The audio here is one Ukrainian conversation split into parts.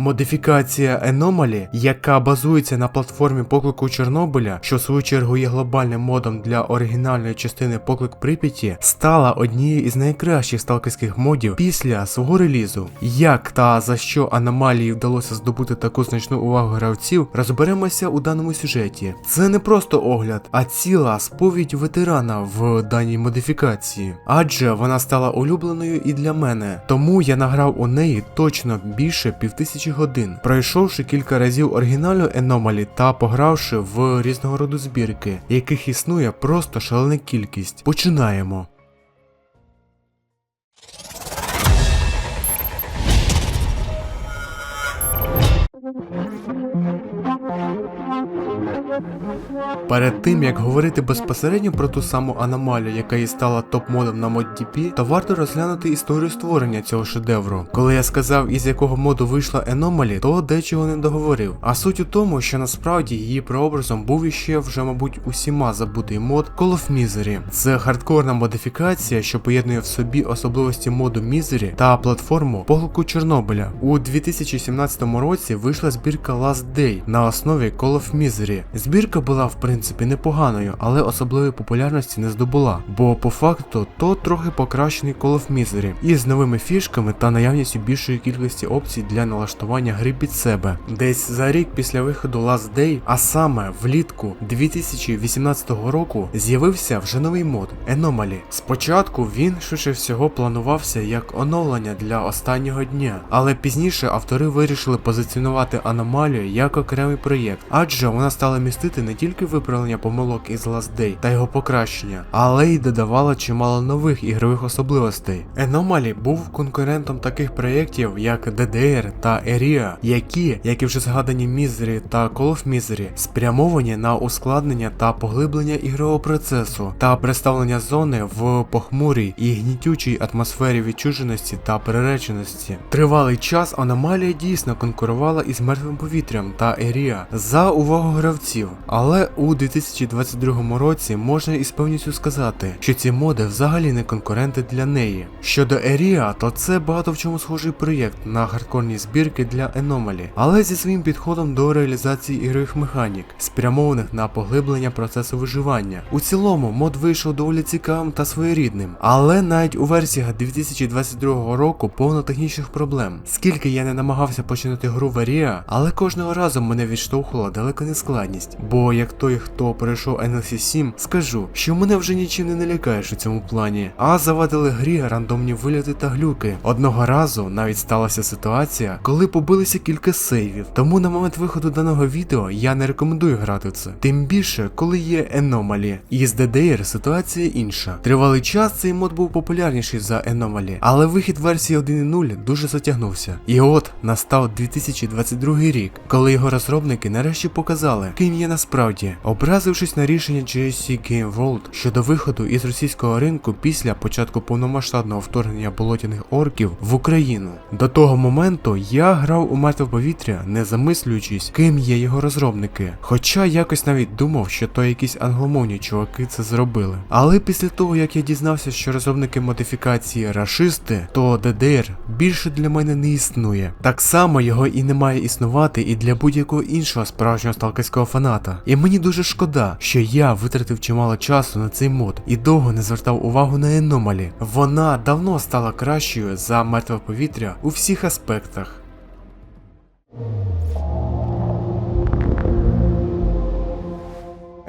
Модифікація Anomaly, яка базується на платформі поклику Чорнобиля, що в свою чергу є глобальним модом для оригінальної частини поклик Прип'яті, стала однією із найкращих сталкерських модів після свого релізу. Як та за що аномалії вдалося здобути таку значну увагу гравців, розберемося у даному сюжеті. Це не просто огляд, а ціла сповідь ветерана в даній модифікації, адже вона стала улюбленою і для мене, тому я награв у неї точно більше півтисячі годин, пройшовши кілька разів оригінальну Anomaly та погравши в різного роду збірки, яких існує просто шалена кількість. Починаємо. Перед тим як говорити безпосередньо про ту саму аномалію, яка і стала топ-модом на ModDP, то варто розглянути історію створення цього шедевру. Коли я сказав, із якого моду вийшла Anomaly, то дечого не договорив. А суть у тому, що насправді її прообразом був іще вже, мабуть, усіма забутий мод Call of Misery. Це хардкорна модифікація, що поєднує в собі особливості моду Misery та платформу поглуку Чорнобиля. У 2017 році вийшла збірка Last Day на основі Call of Misery. Збірка була в принципі непоганою, але особливої популярності не здобула, бо по факту то трохи покращений Call of Misery із новими фішками та наявністю більшої кількості опцій для налаштування гри під себе. Десь за рік після виходу Last Day, а саме влітку 2018 року, з'явився вже новий мод Anomaly. Спочатку він швидше всього планувався як оновлення для останнього дня, але пізніше автори вирішили позиціонувати аномалію як окремий проєкт, адже вона стала містити не тільки виправлення помилок із Last Day та його покращення, але й додавала чимало нових ігрових особливостей. Anomaly був конкурентом таких проєктів, як DDR та ERIA, які, як і вже згадані Misery та Call of Misery, спрямовані на ускладнення та поглиблення ігрового процесу та представлення зони в похмурій і гнітючій атмосфері відчуженості та перереченості. Тривалий час аномалія дійсно конкурувала із мертвим повітрям та ERIA за увагу гравців, але у 2022 році можна із певністю сказати, що ці моди взагалі не конкуренти для неї. Щодо ERIA, то це багато в чому схожий проєкт на хардкорні збірки для Anomaly, але зі своїм підходом до реалізації ігрових механік, спрямованих на поглиблення процесу виживання. У цілому мод вийшов доволі цікавим та своєрідним, але навіть у версіях 2022 року повно технічних проблем. Скільки я не намагався починати гру в ERIA, але кожного разу мене відштовхувала далеко не складність. Бо як той, хто пройшов NLC 7, скажу, що мене вже нічим не налякаєш у цьому плані. А завадили грі рандомні виліти та глюки. Одного разу навіть сталася ситуація, коли побилися кілька сейвів. Тому на момент виходу даного відео я не рекомендую грати це. Тим більше, коли є Anomaly. І з DDR ситуація інша. Тривалий час цей мод був популярніший за Anomaly, але вихід версії 1.0 дуже затягнувся. І от настав 2022 рік, коли його розробники нарешті показали, ким є насправді, образившись на рішення GSC Game World щодо виходу із російського ринку після початку повномасштабного вторгнення болотяних орків в Україну. До того моменту я грав у мертве повітря, не замислюючись, ким є його розробники. Хоча якось навіть думав, що то якісь англомовні чуваки це зробили. Але після того як я дізнався, що розробники модифікації рашисти, то DDR більше для мене не існує. Так само його і не має існувати і для будь-якого іншого справжнього сталкерського фаната. І мені дуже шкода, що я витратив чимало часу на цей мод і довго не звертав увагу на еномалі. Вона давно стала кращою за мертве повітря у всіх аспектах.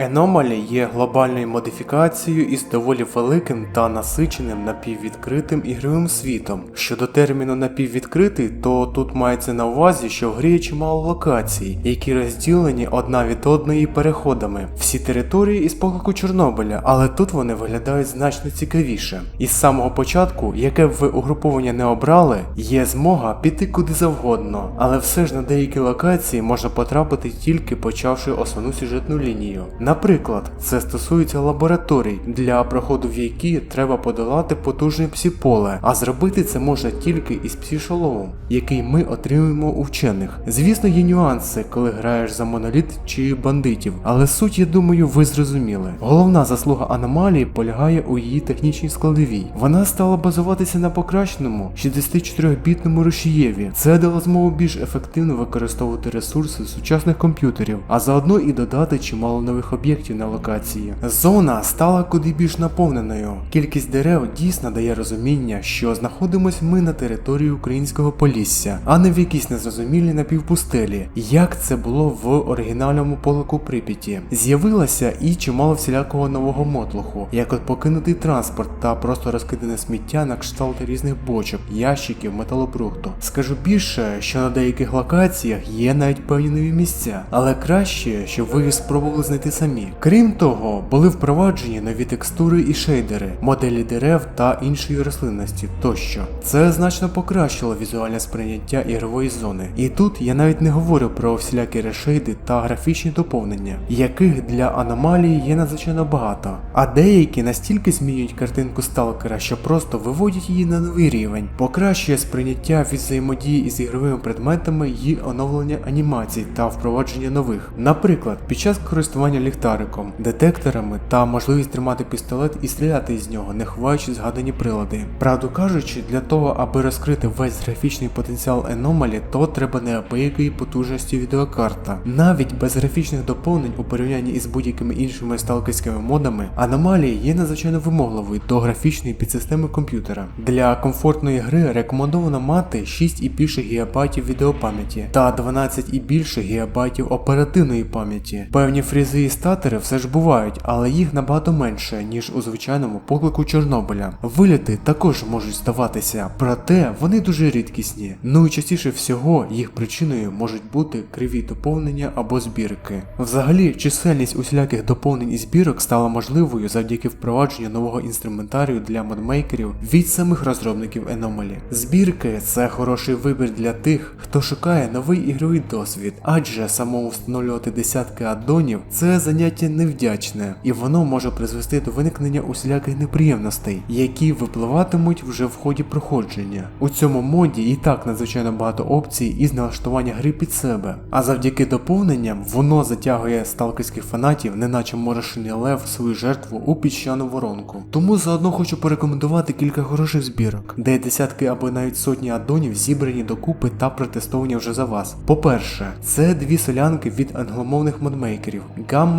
Anomaly є глобальною модифікацією із доволі великим та насиченим напіввідкритим ігровим світом. Щодо терміну напіввідкритий, то тут мається на увазі, що в грі є чимало локацій, які розділені одна від одної переходами. Всі території із поклику Чорнобиля, але тут вони виглядають значно цікавіше. І з самого початку, яке б ви угруповання не обрали, є змога піти куди завгодно, але все ж на деякі локації можна потрапити тільки почавши основну сюжетну лінію. Наприклад, це стосується лабораторій, для проходу в які треба подолати потужне псі-поле, а зробити це можна тільки із псі-шоломом, який ми отримуємо у вчених. Звісно, є нюанси, коли граєш за моноліт чи бандитів, але суть, я думаю, ви зрозуміли. Головна заслуга аномалії полягає у її технічній складовій. Вона стала базуватися на покращеному 64-бітному рушієві. Це дало змогу більш ефективно використовувати ресурси сучасних комп'ютерів, а заодно і додати чимало нових об'єктів на локації. Зона стала куди більш наповненою. Кількість дерев дійсно дає розуміння, що знаходимось ми на території українського полісся, а не в якійсь незрозумілій напівпустелі, як це було в оригінальному полику Прип'яті. З'явилося і чимало всілякого нового мотлуху, як от покинутий транспорт та просто розкидане сміття на кшталт різних бочок, ящиків, металобрухту. Скажу більше, що на деяких локаціях є навіть певні нові місця, але краще, щоб ви спробували знайти самі. Крім того, були впроваджені нові текстури і шейдери, моделі дерев та іншої рослинності тощо. Це значно покращило візуальне сприйняття ігрової зони. І тут я навіть не говорю про всілякі решейди та графічні доповнення, яких для аномалії є надзвичайно багато. А деякі настільки змінюють картинку сталкера, що просто виводять її на новий рівень, покращує сприйняття від взаємодії із ігровими предметами і оновлення анімацій та впровадження нових. Наприклад, під час користування ліхтариком, детекторами та можливість тримати пістолет і стріляти із нього, не ховаючи згадані прилади. Правду кажучи, для того, аби розкрити весь графічний потенціал Anomaly, то треба неабиякої потужності відеокарта. Навіть без графічних доповнень у порівнянні із будь-якими іншими сталкерськими модами, аномалії є надзвичайно вимогливою до графічної підсистеми комп'ютера. Для комфортної гри рекомендовано мати 6 і більше ГБ відеопам'яті та 12 і більше ГБ оперативної пам'яті. Певні фрізи і статери все ж бувають, але їх набагато менше, ніж у звичайному поклику Чорнобиля. Виліти також можуть здаватися, проте вони дуже рідкісні. Ну і частіше всього їх причиною можуть бути криві доповнення або збірки. Взагалі, чисельність усіляких доповнень і збірок стала можливою завдяки впровадженню нового інструментарію для модмейкерів від самих розробників Anomaly. Збірки це хороший вибір для тих, хто шукає новий ігровий досвід, адже самому встановлювати десятки аддонів це заняття невдячне, і воно може призвести до виникнення усіляких неприємностей, які випливатимуть вже в ході проходження. У цьому моді і так надзвичайно багато опцій із налаштування гри під себе, а завдяки доповненням воно затягує сталкерських фанатів, неначе морошиний лев свою жертву у піщану воронку. Тому заодно хочу порекомендувати кілька хороших збірок, де десятки або навіть сотні аддонів зібрані докупи та протестовані вже за вас. По-перше, це дві солянки від англомовних модмейкерів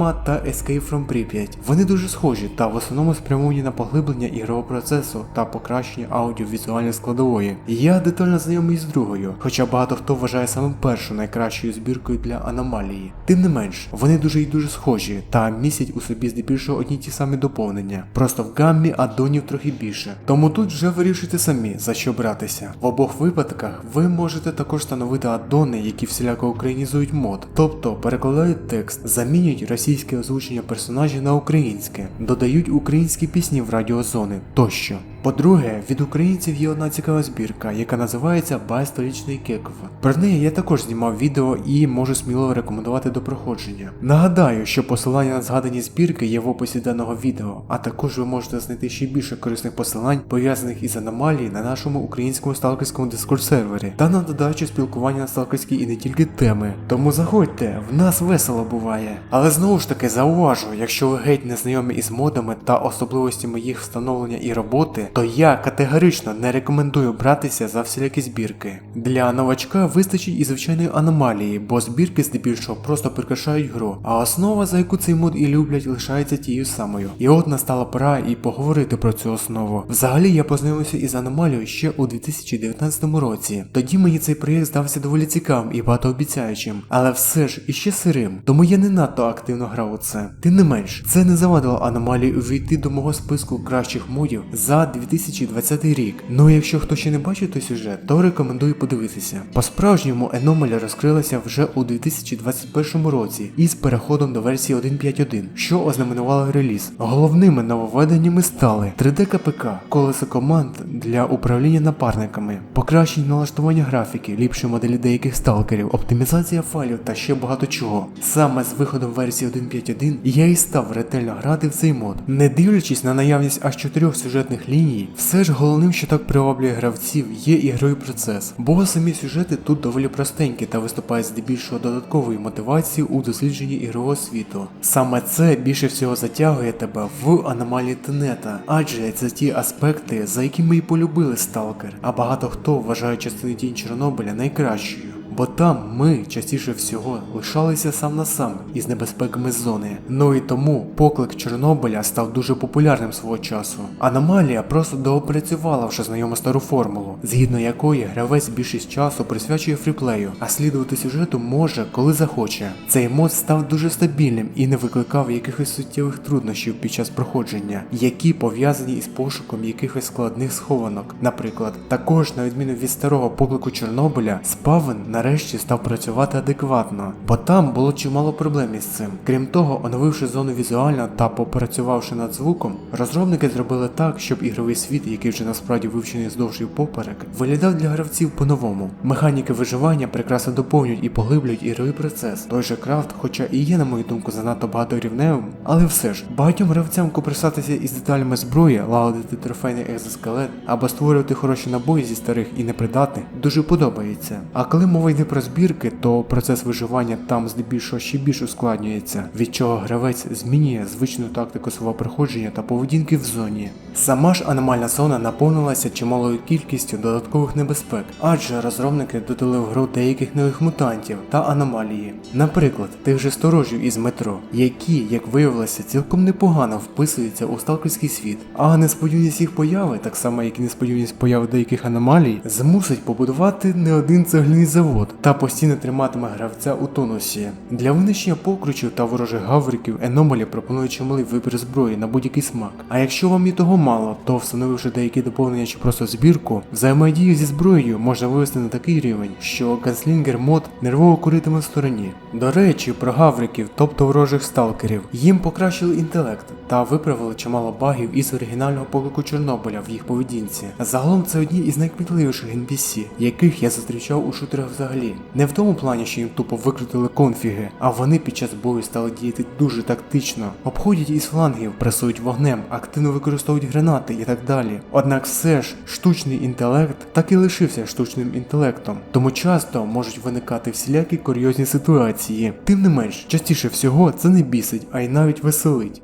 Gamma та Escape from Pripyat. Вони дуже схожі та в основному спрямовані на поглиблення ігрового процесу та покращення аудіовізуальної складової. Я детально знайомий з другою, хоча багато хто вважає саме першу найкращою збіркою для аномалії. Тим не менш, вони дуже і дуже схожі та містять у собі здебільшого одні ті самі доповнення. Просто в гаммі аддонів трохи більше. Тому тут вже вирішуйте самі за що братися. В обох випадках ви можете також встановити аддони, які всіляко українізують мод, тобто перекладають текст, замінюють російське озвучення персонажів на українське, додають українські пісні в радіозони тощо. По-друге, від українців є одна цікава збірка, яка називається Бай столічний Кеков. Про неї я також знімав відео і можу сміло рекомендувати до проходження. Нагадаю, що посилання на згадані збірки є в описі даного відео, а також ви можете знайти ще більше корисних посилань, пов'язаних із аномалії на нашому українському сталкерському дискорд сервері та на додачу спілкування на сталкерські і не тільки теми. Тому заходьте, в нас весело буває. Але знову ж таки зауважу, якщо ви геть не знайомі із модами та особливостями їх встановлення і роботи, то я категорично не рекомендую братися за всілякі збірки. Для новачка вистачить і звичайної аномалії, бо збірки здебільшого просто прикрашають гру, а основа, за яку цей мод і люблять, лишається тією самою. І от настала пора і поговорити про цю основу. Взагалі я познайомився із аномалією ще у 2019 році. Тоді мені цей проєкт здався доволі цікавим і багатообіцяючим, але все ж іще сирим, тому я не надто активно грав у це. Тим не менш, це не завадило аномалії увійти до мого списку кращих модів за 2020 рік. Ну і якщо хто ще не бачив той сюжет, то рекомендую подивитися. По-справжньому Еномаля розкрилася вже у 2021 році із переходом до версії 1.5.1, що ознаменувало реліз. Головними нововведеннями стали 3D КПК, колесо команд для управління напарниками, покращення налаштування графіки, ліпші моделі деяких сталкерів, оптимізація файлів та ще багато чого. Саме з виходом версії 1.5.1 я і став ретельно грати в цей мод. Не дивлячись на наявність аж чотирьох сюжетних ліній, все ж головним, що так приваблює гравців, є ігровий процес. Бо самі сюжети тут доволі простенькі та виступають здебільшого додатковою мотивацією у дослідженні ігрового світу. Саме це більше всього затягує тебе в аномалії Тенета, адже це ті аспекти, за які ми і полюбили Сталкер, а багато хто вважає частину тінь Чорнобиля найкращою. Бо там ми частіше всього лишалися сам на сам із небезпеками зони. Ну і тому поклик Чорнобиля став дуже популярним свого часу. Аномалія просто доопрацювала вже знайому стару формулу, згідно якої гравець більшість часу присвячує фріплею, а слідувати сюжету може, коли захоче. Цей мод став дуже стабільним і не викликав якихось суттєвих труднощів під час проходження, які пов'язані із пошуком якихось складних схованок. Наприклад, також на відміну від старого поклику Чорнобиля, спавен нарешті став працювати адекватно, бо там було чимало проблем із цим. Крім того, оновивши зону візуально та попрацювавши над звуком, розробники зробили так, щоб ігровий світ, який вже насправді вивчений здовж і поперек, виглядав для гравців по-новому. Механіки виживання прекрасно доповнюють і поглиблюють ігровий процес. Той же крафт, хоча і є, на мою думку, занадто багаторівневим, але все ж багатьом гравцям копресатися із деталями зброї, лагодити трофейний екзоскелет або створювати хороші набої зі старих і непридатних дуже подобається. А коли мова йде про збірки, то процес виживання там здебільшого ще більш ускладнюється, від чого гравець змінює звичну тактику свого приходження та поведінки в зоні. Сама ж аномальна зона наповнилася чималою кількістю додаткових небезпек, адже розробники додали в гру деяких нових мутантів та аномалії. Наприклад, тих же сторожів із метро, які, як виявилося, цілком непогано вписуються у сталкерський світ. А несподіваність їх появи, так само як і несподіваність появи деяких аномалій, змусить побудувати не один цегляний завод та постійно триматиме гравця у тонусі. Для винищення покручів та ворожих гавриків Еномалі пропонує чималий вибір зброї на будь-який смак. А якщо вам і того мало, то встановивши деякі доповнення чи просто збірку, взаємодію зі зброєю можна вивести на такий рівень, що ганслінгер мод нервово куритиме в стороні. До речі, про гавриків, тобто ворожих сталкерів, їм покращили інтелект та виправили чимало багів із оригінального поклику Чорнобиля в їх поведінці. Загалом це одні із найкмітливіших NPC, яких я зустрічав у шутерах взагалі. Не в тому плані, що їм тупо викрутили конфіги, а вони під час бою стали діяти дуже тактично, обходять із флангів, пресують вогнем, активно використовують гранати і так далі. Однак все ж штучний інтелект так і лишився штучним інтелектом, тому часто можуть виникати всілякі курйозні ситуації. Тим не менш, частіше всього це не бісить, а й навіть веселить.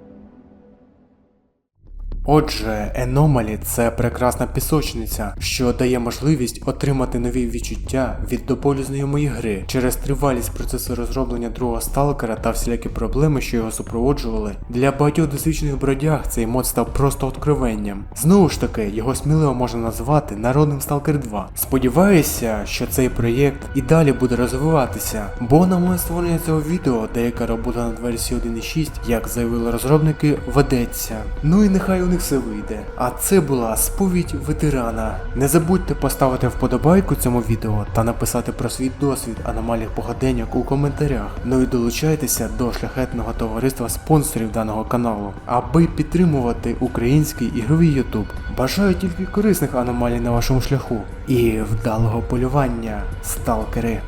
Отже, Еномалі це прекрасна пісочниця, що дає можливість отримати нові відчуття від до болю знайомої гри через тривалість процесу розроблення другого сталкера та всілякі проблеми, що його супроводжували. Для багатьох досвідчених бродяг цей мод став просто откровенням. Знову ж таки, його сміливо можна назвати народним Stalker 2. Сподіваюся, що цей проєкт і далі буде розвиватися, бо на моє створення цього відео деяка робота над версією 1.6, як заявили розробники, ведеться. Ну і нехай у них все вийде. А це була сповідь ветерана. Не забудьте поставити вподобайку цьому відео та написати про свій досвід аномальних погоденьок у коментарях. Ну і долучайтеся до шляхетного товариства спонсорів даного каналу, аби підтримувати український ігровий ютуб. Бажаю тільки корисних аномалій на вашому шляху і вдалого полювання, сталкери.